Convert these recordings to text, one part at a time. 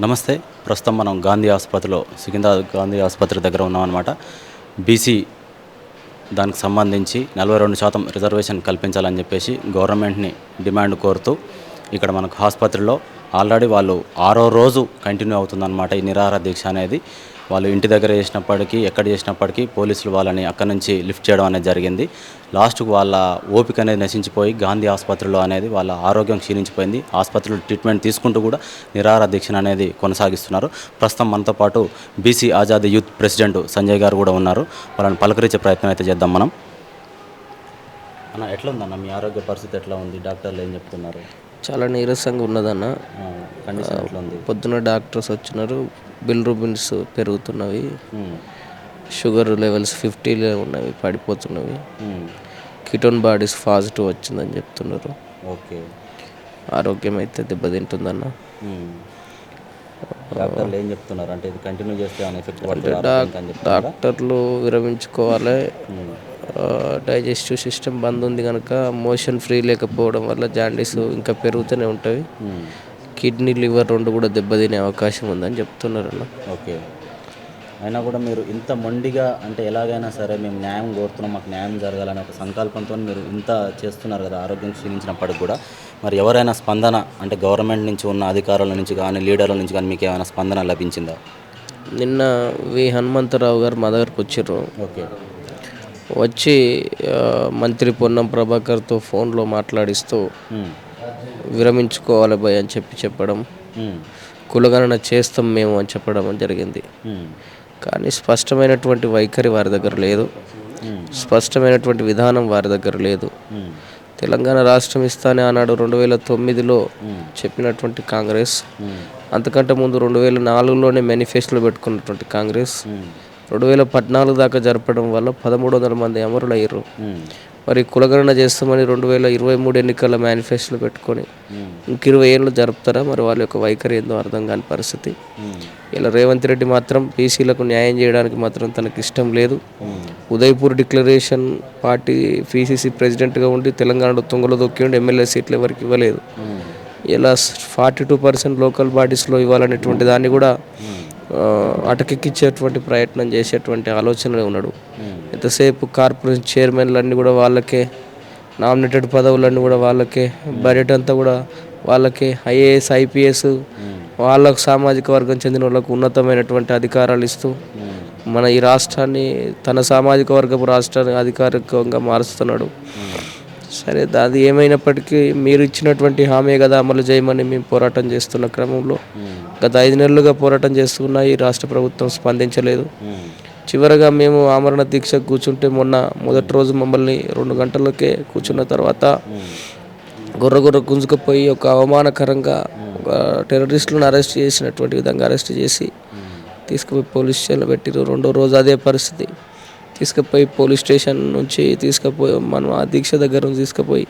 నమస్తే. ప్రస్తుతం మనం గాంధీ ఆసుపత్రిలో సికింద్రాబాద్ గాంధీ ఆసుపత్రి దగ్గర ఉన్నామన్నమాట. బీసీ దానికి సంబంధించి నలభై రెండు శాతం రిజర్వేషన్ కల్పించాలని చెప్పేసి గవర్నమెంట్ని డిమాండ్ కోరుతూ ఇక్కడ మనకు ఆసుపత్రిలో ఆల్రెడీ వాళ్ళు ఆరో రోజు కంటిన్యూ అవుతుందన్నమాట ఈ నిరాహార దీక్ష అనేది. వాళ్ళు ఇంటి దగ్గర చేసినప్పటికీ ఎక్కడ చేసినప్పటికీ పోలీసులు వాళ్ళని అక్కడి నుంచి లిఫ్ట్ చేయడం అనేది జరిగింది. లాస్ట్కు వాళ్ళ ఓపిక అనేది నశించిపోయి గాంధీ ఆసుపత్రిలో అనేది వాళ్ళ ఆరోగ్యం క్షీణించిపోయింది. ఆసుపత్రిలో ట్రీట్మెంట్ తీసుకుంటూ కూడా నిరాహార దీక్ష అనేది కొనసాగిస్తున్నారు. ప్రస్తుతం మనతో పాటు BC Azad youth president Sanjay garu కూడా ఉన్నారు. వాళ్ళని పలకరించే ప్రయత్నం అయితే చేద్దాం మనం. అన్న ఎట్లా ఉందన్న మీ ఆరోగ్య పరిస్థితి ఎట్లా ఉంది? డాక్టర్లు ఏం చెప్తున్నారు? చాలా నీరసంగా ఉన్నదన్న. పొద్దున డాక్టర్స్ వచ్చినారు బిల్ రూబిన్స్ పెరుగుతున్నవి. షుగర్ లెవెల్స్ ఫిఫ్టీలో ఉన్నవి పడిపోతున్నవి. కిటోన్ బాడీస్ పాజిటివ్ వచ్చిందని చెప్తున్నారు. ఓకే. ఆరోగ్యం అయితే దెబ్బతింటుందన్న. డాక్టర్లు ఏం చెప్తున్నారు? అంటే ఇది కంటిన్యూ చేస్తే ఎఫెక్ట్? డాక్టర్లు విరమించుకోవాలి. డైజెస్టివ్ సిస్టమ్ బంద్ ఉంది కనుక మోషన్ ఫ్రీ లేకపోవడం వల్ల జాండీస్ ఇంకా పెరుగుతూనే ఉంటాయి ఉమ్, కిడ్నీ లివర్ రెండు కూడా దెబ్బతినే అవకాశం ఉందని చెప్తున్నారు అన్న ఓకే. అయినా కూడా మీరు ఇంత మొండిగా అంటే ఎలాగైనా సరే మేము న్యాయం కోరుతున్నాం మాకు న్యాయం జరగాలనే ఒక సంకల్పంతో మీరు ఇంత చేస్తున్నారు కదా ఆరోగ్యం క్షీణించినప్పటికి కూడా. మరి ఎవరైనా స్పందన అంటే గవర్నమెంట్ నుంచి ఉన్న అధికారుల నుంచి కానీ లీడర్ల నుంచి కానీ మీకు ఏమైనా స్పందన లభించిందా? నిన్న వి హనుమంతరావు గారు మా దగ్గరకు వచ్చారు ఓకే. వచ్చి మంత్రి పొన్నం ప్రభాకర్తో ఫోన్లో మాట్లాడిస్తూ విరమించుకోవాలి భయ్ అని చెప్పి చెప్పడం కులగణన చేస్తాం మేము అని చెప్పడం జరిగింది. కానీ స్పష్టమైనటువంటి వైఖరి వారి దగ్గర లేదు. స్పష్టమైనటువంటి విధానం వారి దగ్గర లేదు. తెలంగాణ రాష్ట్రం ఇస్తానే ఆనాడు రెండు వేల తొమ్మిదిలో చెప్పినటువంటి కాంగ్రెస్. అంతకంటే ముందు రెండు వేల నాలుగులోనే మేనిఫెస్టోలో పెట్టుకున్నటువంటి కాంగ్రెస్. రెండు వేల పద్నాలుగు దాకా జరపడం వల్ల పదమూడు వందల మంది అమరులు అయ్యారు మరి కులగణన చేస్తామని రెండు వేల ఇరవై మూడు ఎన్నికల మేనిఫెస్టోలు పెట్టుకొని ఇంక ఇరవై ఏళ్ళు జరుపుతారా? మరి వాళ్ళ యొక్క వైఖరి ఏందో అర్థం కాని పరిస్థితి. ఇలా రేవంత్ రెడ్డి మాత్రం బీసీలకు న్యాయం చేయడానికి మాత్రం తనకి ఇష్టం లేదు. ఉదయపూర్ డిక్లరేషన్ పార్టీ పీసీసీ ప్రెసిడెంట్గా ఉండి తెలంగాణలో తుంగలో దొక్కి ఉండి ఎమ్మెల్యే సీట్లు ఎవరికి ఇవ్వలేదు. ఇలా ఫార్టీ టూ పర్సెంట్ లోకల్ బాడీస్లో ఇవ్వాలనేటువంటి దాన్ని కూడా అటకెక్కించేటువంటి ప్రయత్నం చేసేటువంటి ఆలోచనలో ఉన్నాడు. ఎంతసేపు కార్పొరేషన్ చైర్మన్లన్నీ కూడా వాళ్ళకే నామినేటెడ్ పదవులన్నీ కూడా వాళ్ళకే బడ్జెట్ అంతా కూడా వాళ్ళకే ఐఏఎస్ ఐపీఎస్ వాళ్ళకు సామాజిక వర్గం చెందిన వాళ్ళకు ఉన్నతమైనటువంటి అధికారాలు ఇస్తూ మన ఈ రాష్ట్రాన్ని తన సామాజిక వర్గపు రాష్ట్రాన్ని అధికారికంగా మారుస్తున్నాడు. సరే అది ఏమైనప్పటికీ మీరు ఇచ్చినటువంటి హామీ కదా అమలు చేయమని మేము పోరాటం చేస్తున్న క్రమంలో గత ఐదు నెలలుగా పోరాటం చేస్తున్నా ఈ రాష్ట్ర ప్రభుత్వం స్పందించలేదు. చివరగా మేము ఆమరణ దీక్ష కూర్చుంటే మొన్న మొదటి రోజు మమ్మల్ని రెండు గంటలకే కూర్చున్న తర్వాత గుర్ర గుర్ర గుంజుకుపోయి ఒక అవమానకరంగా ఒక టెర్రరిస్టులను అరెస్ట్ చేసినటువంటి విధంగా అరెస్ట్ చేసి తీసుకుపోయి పోలీస్ స్టేషన్లో పెట్టిరు రెండో రోజు అదే పరిస్థితి. తీసుకుపోయి పోలీస్ స్టేషన్ నుంచి తీసుకుపోయి మనం ఆ దీక్ష దగ్గర నుంచి తీసుకుపోయి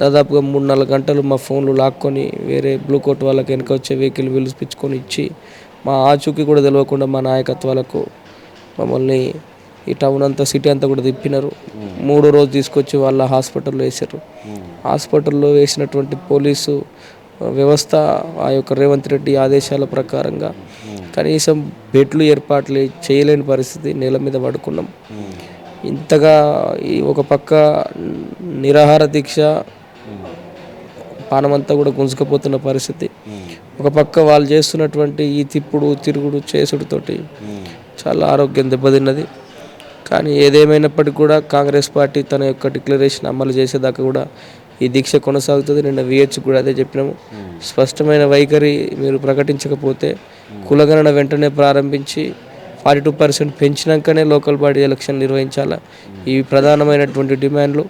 దాదాపుగా మూడు నాలుగు గంటలు మా ఫోన్లు లాక్కొని వేరే బ్లూ కోట్ వాళ్ళకి వెనక వచ్చే వెహికల్ పిలుచుకొని ఇచ్చి మా ఆచూకీ కూడా తెలియకుండా మా నాయకత్వాలకు మమ్మల్ని ఈ టౌన్ అంతా సిటీ అంతా కూడా తిప్పినారు. మూడో రోజు తీసుకొచ్చి వాళ్ళ హాస్పిటల్లో వేసారు హాస్పిటల్లో వేసినటువంటి పోలీసు వ్యవస్థ ఆ యొక్క రేవంత్ రెడ్డి ఆదేశాల ప్రకారంగా కనీసం బెడ్లు ఏర్పాట్లు చేయలేని పరిస్థితి నేల మీద పడుకున్నాం. ఇంతగా ఈ ఒక పక్క నిరాహార దీక్ష పానమంతా కూడా గుంజుకపోతున్న పరిస్థితి. ఒక పక్క వాళ్ళు చేస్తున్నటువంటి ఈ తిప్పుడు తిరుగుడు చేసుడుతోటి చాలా ఆరోగ్యం దెబ్బతిన్నది. కానీ ఏదేమైనప్పటికీ కూడా కాంగ్రెస్ పార్టీ తన యొక్క డిక్లరేషన్ అమలు చేసేదాకా కూడా ఈ దీక్ష కొనసాగుతుంది. నిన్న విహెచ్ కూడా అదే చెప్పినాము. స్పష్టమైన వైఖరి మీరు ప్రకటించకపోతే కులగణన వెంటనే ప్రారంభించి ఫార్టీ టూ పర్సెంట్ పెంచినాకనే లోకల్ బాడీ ఎలక్షన్ నిర్వహించాలా? ఇవి ప్రధానమైనటువంటి డిమాండ్లు.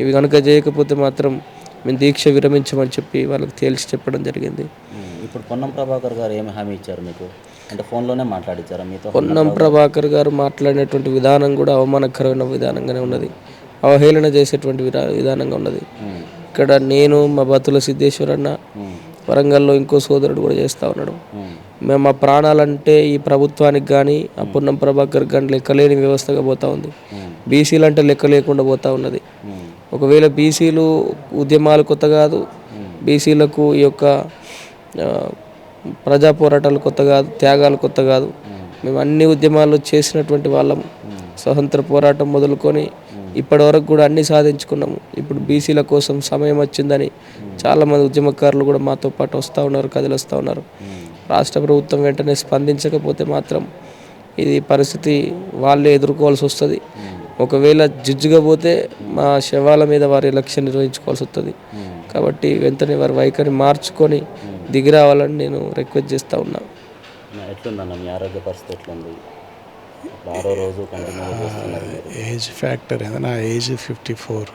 ఇవి కనుక చేయకపోతే మాత్రం మేము దీక్ష విరమించమని చెప్పి వాళ్ళకి తేల్చి చెప్పడం జరిగింది. ఇప్పుడు పొన్నం ప్రభాకర్ గారు ఏమి హామీ ఇచ్చారు మీకు? అంటే ఫోన్లోనే మాట్లాడించారా మీతో? పొన్నం ప్రభాకర్ గారు మాట్లాడినటువంటి విధానం కూడా అవమానకరమైన విధానంగానే ఉన్నది. అవహేళన చేసేటువంటి విధా- విధానంగా ఉన్నది. ఇక్కడ నేను మా బతుల సిద్ధేశ్వర్ అన్న ఉమ్, వరంగల్లో ఇంకో సోదరుడు కూడా చేస్తూ ఉన్నాడు. మేము. మా ప్రాణాలంటే ఈ ప్రభుత్వానికి కానీ ఆ పొన్నం ప్రభాకర్ కానీ లెక్కలేని వ్యవస్థగా పోతా ఉంది. బీసీలు అంటే లెక్క లేకుండా పోతా ఉన్నది. ఒకవేళ బీసీలు ఉద్యమాలు కొత్త కాదు బీసీలకు ఈ యొక్క ప్రజా పోరాటాలు కొత్త కాదు త్యాగాలు కొత్త కాదు. మేము అన్ని ఉద్యమాలు చేసినటువంటి వాళ్ళం. స్వతంత్ర పోరాటం మొదలుకొని ఇప్పటి వరకు కూడా అన్ని సాధించుకున్నాము. ఇప్పుడు బీసీల కోసం సమయం వచ్చిందని చాలామంది ఉద్యమకారులు కూడా మాతో పాటు వస్తూ ఉన్నారు కదిలి వస్తూ ఉన్నారు. రాష్ట్ర ప్రభుత్వం వెంటనే స్పందించకపోతే మాత్రం ఇది పరిస్థితి వాళ్ళే ఎదుర్కోవాల్సి వస్తుంది. ఒకవేళ జిజ్జుగా పోతే మా శవాల మీద వారి ఎలక్షన్ నిర్వహించుకోవాల్సి వస్తుంది. కాబట్టి వెంటనే వారి వైఖరి మార్చుకొని దిగి రావాలని నేను రిక్వెస్ట్ చేస్తూ ఉన్నా. ఎట్లుందన్న మీ ఆరోగ్య పరిస్థితి ఎట్లుంది? ఇప్పుడు ఆరో రోజు. ఏజ్ ఫ్యాక్టర్ ఏదో నా ఏజ్ ఫిఫ్టీ ఫోర్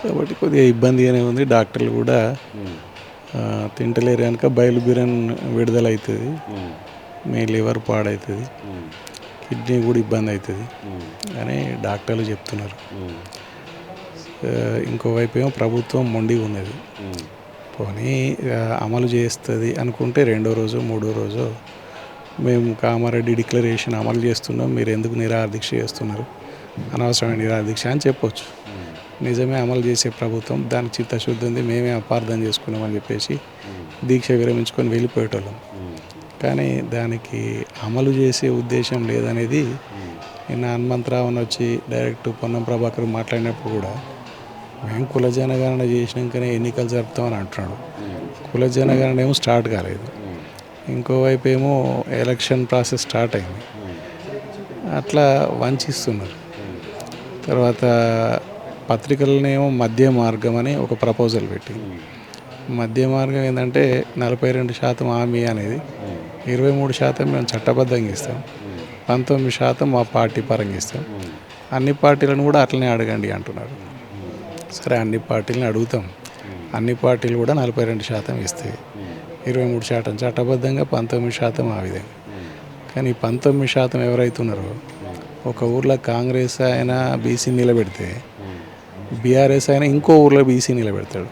కాబట్టి కొద్దిగా ఇబ్బందిగానే ఉంది. డాక్టర్లు కూడా ఆ, తింటలేరు కనుక బయలుబీరన్ విడుదల అవుతుంది ఉమ్, మీ లివర్ పాడవుతుంది కిడ్నీ కూడా ఇబ్బంది అవుతుంది. అని డాక్టర్లు చెప్తున్నారు. ఇంకోవైపు ఏమో ప్రభుత్వం మొండిగా ఉన్నది. పోనీ అమలు చేస్తుంది అనుకుంటే రెండో రోజు మూడో రోజు మేము కామారెడ్డి డిక్లరేషన్ అమలు చేస్తున్నాం. మీరు ఎందుకు నిరాదీక్ష చేస్తున్నారు? అనవసరమైన నిరాదీక్ష అని చెప్పొచ్చు. నిజమే అమలు చేసే ప్రభుత్వం దానికి చిత్తశుద్ధి ఉంది. మేమే అపార్థం చేసుకున్నామని చెప్పేసి దీక్ష విరమించుకొని వెళ్ళిపోయేటోళ్ళం. కానీ దానికి అమలు చేసే ఉద్దేశం లేదనేది నిన్న హనుమంతరావు అని వచ్చి డైరెక్ట్ పొన్నం ప్రభాకర్ మాట్లాడినప్పుడు కూడా మేము కుల జనగణన చేసినాకనే ఎన్నికలు జరుపుతామని అంటున్నాడు. కుల జనగణన ఏమో స్టార్ట్ కాలేదు. ఇంకోవైపు ఏమో ఎలక్షన్ ప్రాసెస్ స్టార్ట్ అయింది. అట్లా వంచిస్తున్నారు. తర్వాత పత్రికలనేమో మధ్య మార్గం అని ఒక ప్రపోజల్ పెట్టి. మధ్య మార్గం ఏంటంటే నలభై రెండు శాతం హామీ అనేది ఇరవై మూడు శాతం మేము చట్టబద్ధంగా ఇస్తాం పంతొమ్మిది శాతం మా పార్టీ పరంగా ఇస్తాం. అన్ని పార్టీలను కూడా అట్లనే అడగండి అంటున్నారు. సరే అన్ని పార్టీలను అడుగుతాం. అన్ని పార్టీలు కూడా నలభై రెండు శాతం ఇస్తాయి ఇరవై మూడు శాతం చట్టబద్ధంగా పంతొమ్మిది శాతం ఆ విధంగా. కానీ పంతొమ్మిది శాతం ఎవరైతున్నారో ఒక ఊర్లో కాంగ్రెస్ అయినా బీసీ నిలబెడితే బీఆర్ఎస్ అయినా ఇంకో ఊర్లో బీసీ నిలబెడతాడు.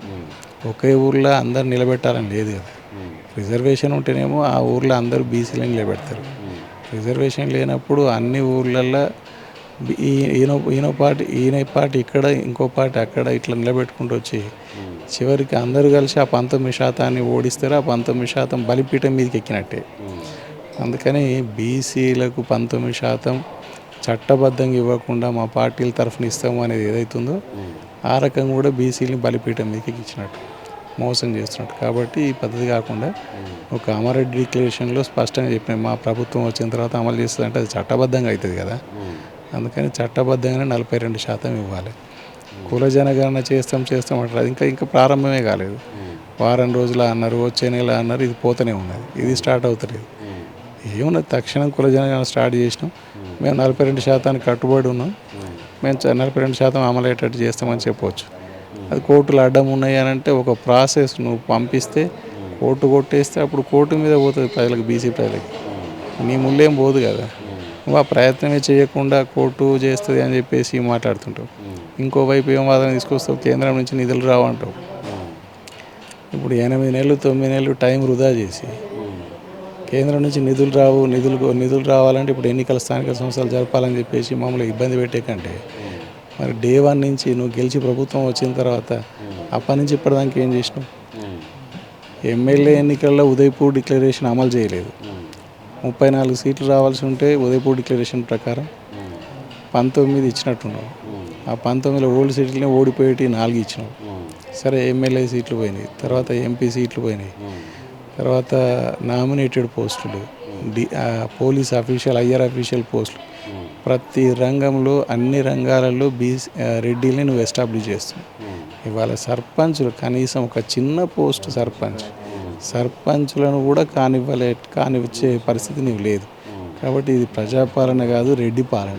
ఒకే ఊర్లో అందరు నిలబెట్టాలని లేదు కదా. రిజర్వేషన్ ఉంటేనేమో ఆ ఊర్లో అందరూ బీసీలను నిలబెడతారు రిజర్వేషన్ లేనప్పుడు అన్ని ఊర్లల్లో బి- ఈయన ఈయన పార్టీ ఈయన పార్టీ ఇక్కడ ఇంకో పార్టీ అక్కడ ఇట్లా నిలబెట్టుకుంటూ వచ్చి చివరికి అందరూ కలిసి ఆ పంతొమ్మిది శాతాన్ని ఓడిస్తారు. ఆ పంతొమ్మిది శాతం బలిపీఠం మీదకి ఎక్కినట్టే. అందుకని బీసీలకు పంతొమ్మిది శాతం చట్టబద్ధంగా ఇవ్వకుండా మా పార్టీల తరఫున ఇస్తాము అనేది ఏదైతుందో ఆ రకంగా కూడా బీసీలని బలిపీఠం మీదకి ఇచ్చినట్టు మోసం చేస్తున్నట్టు. కాబట్టి ఈ పద్ధతి కాకుండా ఒక అమరెడ్డి డిక్లరేషన్లో స్పష్టంగా చెప్పిన మా ప్రభుత్వం వచ్చిన తర్వాత అమలు చేస్తుంది అంటే అది చట్టబద్ధంగా అవుతుంది కదా. అందుకని చట్టబద్ధంగానే నలభై రెండు శాతం ఇవ్వాలి. కుల జనగణన చేస్తాం చేస్తాం అంటారు అది ఇంకా ఇంకా ప్రారంభమే కాలేదు. వారం రోజులు అన్నారు వచ్చే నెల అన్నారు ఇది పోతూనే ఉన్నది. ఇది స్టార్ట్ అవుతలేదు. ఏమున్నది? తక్షణం కుల జనగణన స్టార్ట్ చేసినాం. మేము నలభై రెండు శాతానికి కట్టుబడి ఉన్నాం. మేము చ- నలభై రెండు శాతం అమలయ్యేటట్టు చేస్తామని చెప్పవచ్చు అది కోర్టులు అడ్డం ఉన్నాయి అని అంటే ఒక ప్రాసెస్ నువ్వు పంపిస్తే కోర్టు కొట్టేస్తే అప్పుడు కోర్టు మీద పోతుంది ప్రజలకు బీసీ ప్రజలకి. నీ ముళ్ళేం పోదు కదా. నువ్వు ఆ ప్రయత్నమే చేయకుండా కోర్టు చేస్తుంది అని చెప్పేసి మాట్లాడుతుంటావు. ఇంకోవైపు ఏం వాదన తీసుకొస్తావు? కేంద్రం నుంచి నిధులు రావంటావు. ఇప్పుడు ఎనిమిది నెలలు తొమ్మిది నెలలు టైం వృధా చేసి కేంద్రం నుంచి నిధులు రావు నిధులు నిధులు రావాలంటే ఇప్పుడు ఎన్నికల స్థానిక సంస్థలు జరపాలని చెప్పేసి మమ్మల్ని ఇబ్బంది పెట్టే కంటే మరి డే వన్ నుంచి నువ్వు గెలిచి ప్రభుత్వం వచ్చిన తర్వాత అప్పటి నుంచి ఇప్పటిదాకా ఏం చేసినావు? ఎమ్మెల్యే ఎన్నికల్లో ఉదయపూర్ డిక్లరేషన్ అమలు చేయలేదు. ముప్పై నాలుగు సీట్లు రావాల్సి ఉంటే ఉదయపూర్ డిక్లరేషన్ ప్రకారం పంతొమ్మిది ఇచ్చినట్టున్నావు. ఆ పంతొమ్మిదిలో ఓల్డ్ సీట్లని ఓడిపోయేటి నాలుగు ఇచ్చినావు. సరే ఎమ్మెల్యే సీట్లు పోయినాయి. తర్వాత ఎంపీ సీట్లు పోయినాయి. తర్వాత నామినేటెడ్ పోస్టులు D police official IR official పోస్టులు. ప్రతి రంగంలో అన్ని రంగాలలో బీసీ రెడ్డిని నువ్వు ఎస్టాబ్లిష్ చేస్తున్నావు. ఇవాళ సర్పంచులు కనీసం ఒక చిన్న పోస్ట్ సర్పంచ్. సర్పంచులను కూడా కానివ్వలే కానిచ్చే పరిస్థితి నీకు లేదు. కాబట్టి ఇది ప్రజాపాలన కాదు రెడ్డి పాలన.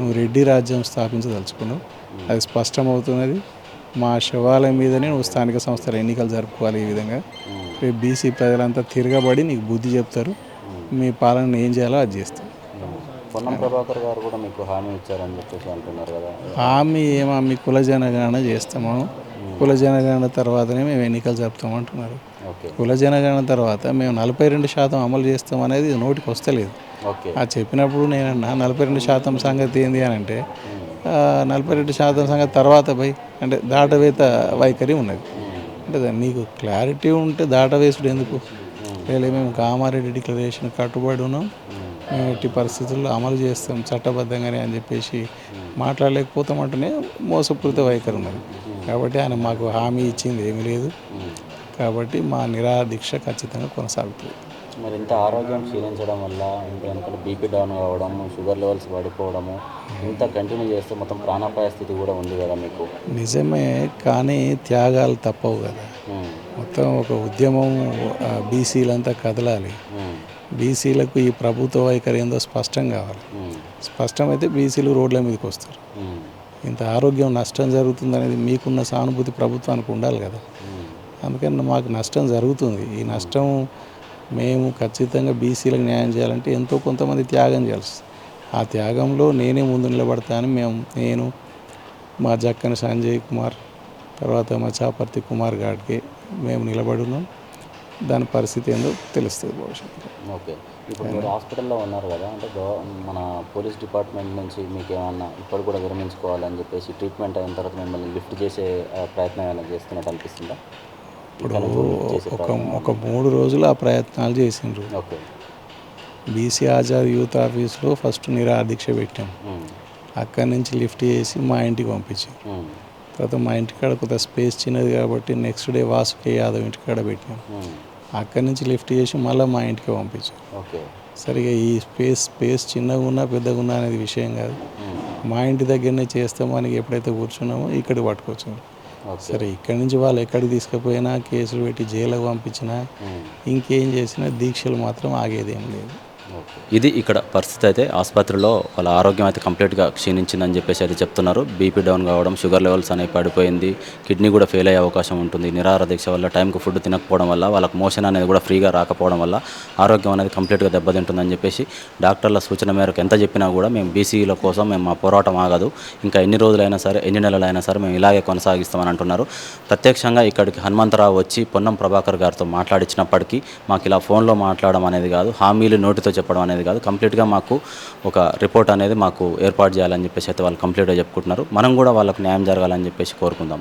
నువ్వు రెడ్డి రాజ్యం స్థాపించదలుచుకున్నావు. అది స్పష్టమవుతున్నది. మా శవాల మీదనే నువ్వు స్థానిక సంస్థల ఎన్నికలు జరుపుకోవాలి ఈ విధంగా. రేపు బీసీ ప్రజలంతా తిరగబడి నీకు బుద్ధి చెప్తారు. మీ పాలన ఏం చేయాలో అది చేస్తారు. పొన్నం ప్రభాకర్ గారు కూడా మీకు హామీ ఇచ్చారని చెప్పేసి అంటున్నారు కదా. హామీ ఏమో మీ కుల జనగణన చేస్తాము. కుల జనగణన తర్వాతనే మేము ఎన్నికలు జరుపుతాం అంటున్నారు. కుల జనగణన తర్వాత మేము నలభై రెండు శాతం అమలు చేస్తాం అనేది నోటికి వస్తలేదు. ఆ చెప్పినప్పుడు నేనన్నా నలభై రెండు శాతం సంగతి ఏంది అని అంటే నలభై రెండు శాతం సంగతి తర్వాత పోయి అంటే దాటవేత వైఖరి ఉన్నది. అంటే నీకు క్లారిటీ ఉంటే దాటవేసుడు ఎందుకు? లేదా మేము కామారెడ్డి డిక్లరేషన్ కట్టుబడి ఉన్నాం. మేము ఎట్టి పరిస్థితుల్లో అమలు చేస్తాం చట్టబద్ధంగానే అని చెప్పేసి మాట్లాడలేకపోతామంటేనే మోసపూరిత వైఖరి ఉన్నది. కాబట్టి ఆయన మాకు హామీ ఇచ్చింది ఏమీ లేదు. కాబట్టి మా నిరాహార దీక్ష ఖచ్చితంగా కొనసాగుతుంది. మరి ఇంత ఆరోగ్యం క్షీణించడం వల్ల ఇంకా బీపీ డౌన్ కావడం షుగర్ లెవెల్స్ పడిపోవడము ఇంత కంటిన్యూ చేస్తే మొత్తం ప్రాణాపాయ స్థితి కూడా ఉంది కదా మీకు? నిజమే కానీ త్యాగాలు తప్పవు కదా. మొత్తం ఒక ఉద్యమం బీసీలంతా కదలాలి. బీసీలకు ఈ ప్రభుత్వ వైఖరి ఏందో స్పష్టం కావాలి. స్పష్టమైతే బీసీలు రోడ్ల మీదకి వస్తారు. ఇంత ఆరోగ్యం నష్టం జరుగుతుంది అనేది మీకున్న సానుభూతి ప్రభుత్వానికి ఉండాలి కదా. అందుకని మాకు నష్టం జరుగుతుంది. ఈ నష్టం మేము ఖచ్చితంగా బీసీలకు న్యాయం చేయాలంటే ఎంతో కొంతమంది త్యాగం చేయాల్సి ఆ త్యాగంలో నేనే ముందు నిలబడతాను మేము నేను మా జక్కని సంజయ్ కుమార్ తర్వాత మా చాపర్తి కుమార్ గారికి మేము నిలబడి ఉన్నాం దాని పరిస్థితి ఏందో తెలుస్తుంది భవిష్యత్తులో. ఓకే. ఇప్పుడు మీరు హాస్పిటల్లో ఉన్నారు కదా అంటే మన పోలీస్ డిపార్ట్మెంట్ నుంచి మీకు ఏమన్నా ఇప్పుడు కూడా విరమించుకోవాలని చెప్పేసి ట్రీట్మెంట్ అయిన తర్వాత మిమ్మల్ని లిఫ్ట్ చేసే ఆ, ప్రయత్నం ఏమైనా చేస్తున్నట్టు అనిపిస్తుందా? ఇప్పుడు ఒక? ఒక మూడు రోజులు ఆ ప్రయత్నాలు చేసిండ్రు. ఓకే. బీసీ ఆజాద్ యూత్ ఆఫీస్లో ఫస్ట్ నిరాహార దీక్ష పెట్టాం అక్కడి నుంచి లిఫ్ట్ చేసి మా ఇంటికి పంపించాం. తర్వాత మా ఇంటికాడ కొంత స్పేస్ చిన్నది కాబట్టి నెక్స్ట్ డే వాసుకే యాదవ్ ఇంటికాడ పెట్టినాం ఉమ్, అక్కడి నుంచి లిఫ్ట్ చేసి మళ్ళీ మా ఇంటికి పంపించాం. ఓకే. సరిగా ఈ స్పేస్ స్పేస్ చిన్నగా ఉన్నా పెద్దగా ఉన్నా అనేది విషయం కాదు. మా ఇంటి దగ్గరనే చేస్తామో అని ఎప్పుడైతే కూర్చున్నామో ఇక్కడికి పట్టుకొచ్చాం ఓకే. సరే ఇక్కడి నుంచి వాళ్ళు ఎక్కడికి తీసుకుపోయినా కేసులు పెట్టి జైలుకు పంపించినా. ఇంకేం చేసినా దీక్షలు మాత్రం ఆగేదేం లేదు. ఇది ఇక్కడ పరిస్థితి అయితే ఆసుపత్రిలో వాళ్ళ ఆరోగ్యం అయితే కంప్లీట్గా క్షీణించిందని చెప్పేసి అయితే చెప్తున్నారు. బీపీ డౌన్ కావడం షుగర్ లెవెల్స్ అనేవి పడిపోయింది. కిడ్నీ కూడా ఫెయిల్ అయ్యే అవకాశం ఉంటుంది. నిరాహార దీక్ష వల్ల టైంకి ఫుడ్ తినకపోవడం వల్ల వాళ్ళకి మోషన్ అనేది కూడా ఫ్రీగా రాకపోవడం వల్ల ఆరోగ్యం అనేది కంప్లీట్గా దెబ్బతింటుందని చెప్పేసి డాక్టర్ల సూచన మేరకు ఎంత చెప్పినా కూడా మేము బీసీల కోసం మేము మా పోరాటం ఆగదు. ఇంకా ఎన్ని రోజులైనా సరే ఎన్ని నెలలైనా సరే మేము ఇలాగే కొనసాగిస్తామని అంటున్నారు. ప్రత్యక్షంగా ఇక్కడికి హనుమంతరావు వచ్చి పొన్నం ప్రభాకర్ గారితో మాట్లాడించినప్పటికీ మాకు ఇలా ఫోన్లో మాట్లాడడం అనేది కాదు. హామీలు నోటితో చెప్పడం అనేది కాదు. కంప్లీట్గా మాకు ఒక రిపోర్ట్ అనేది మాకు ఏర్పాటు చేయాలని చెప్పేసి అయితే వాళ్ళు కంప్లీట్గా చెప్పుకుంటున్నారు. మనం కూడా వాళ్ళకు న్యాయం జరగాలని చెప్పేసి కోరుకుందాం.